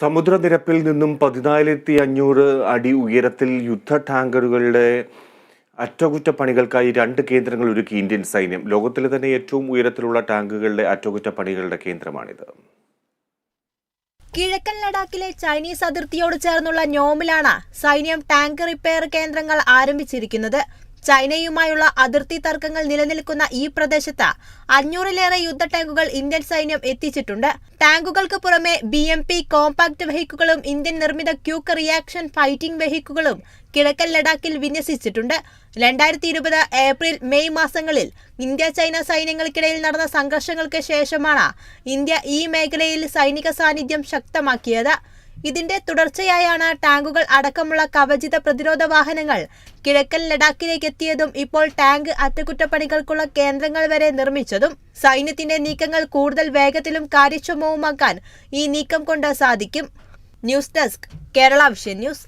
സമുദ്രനിരപ്പിൽ നിന്നും പതിനായിരത്തി അഞ്ഞൂറ് അടി ഉയരത്തിൽ യുദ്ധ ടാങ്കറുകളുടെ അറ്റകുറ്റപ്പണികൾക്കായി രണ്ട് കേന്ദ്രങ്ങൾ ഒരുക്കി ഇന്ത്യൻ സൈന്യം. ലോകത്തിലെ തന്നെ ഏറ്റവും ഉയരത്തിലുള്ള ടാങ്കുകളുടെ അറ്റകുറ്റപ്പണികളുടെ കേന്ദ്രമാണിത്. കിഴക്കൻ ലഡാക്കിലെ ചൈനീസ് അതിർത്തിയോട് ചേർന്നുള്ള നോമിലാണ് സൈന്യം ടാങ്ക് റിപ്പയർ കേന്ദ്രങ്ങൾ ആരംഭിച്ചിരിക്കുന്നത്. ചൈനയുമായുള്ള അതിർത്തി തർക്കങ്ങൾ നിലനിൽക്കുന്ന ഈ പ്രദേശത്ത് അഞ്ഞൂറിലേറെ യുദ്ധ ടാങ്കുകൾ ഇന്ത്യൻ സൈന്യം എത്തിച്ചിട്ടുണ്ട്. ടാങ്കുകൾക്ക് പുറമെ ബി എം പി കോമ്പാക്ട് വെഹിക്കുകളും ഇന്ത്യൻ നിർമ്മിത ക്യൂക്ക് റിയാക്ഷൻ ഫൈറ്റിംഗ് വെഹിക്കുകളും കിഴക്കൻ ലഡാക്കിൽ വിന്യസിച്ചിട്ടുണ്ട്. രണ്ടായിരത്തി ഇരുപത് ഏപ്രിൽ മെയ് മാസങ്ങളിൽ ഇന്ത്യ ചൈന സൈന്യങ്ങൾക്കിടയിൽ നടന്ന സംഘർഷങ്ങൾക്ക് ശേഷമാണ് ഇന്ത്യ ഈ മേഖലയിൽ സൈനിക സാന്നിധ്യം ശക്തമാക്കിയത്. ഇതിന്റെ തുടർച്ചയായാണ് ടാങ്കുകൾ അടക്കമുള്ള കവചിത പ്രതിരോധ വാഹനങ്ങൾ കിഴക്കൻ ലഡാക്കിലേക്ക് എത്തിയതും ഇപ്പോൾ ടാങ്ക് അറ്റകുറ്റപ്പണികൾക്കുള്ള കേന്ദ്രങ്ങൾ വരെ നിർമ്മിച്ചതും സൈന്യത്തിന്റെ നീക്കങ്ങൾ കൂടുതൽ വേഗത്തിലും കാര്യക്ഷമവുമാക്കാൻ ഈ നീക്കം കൊണ്ട് സാധിക്കും. News desk Kerala vision news.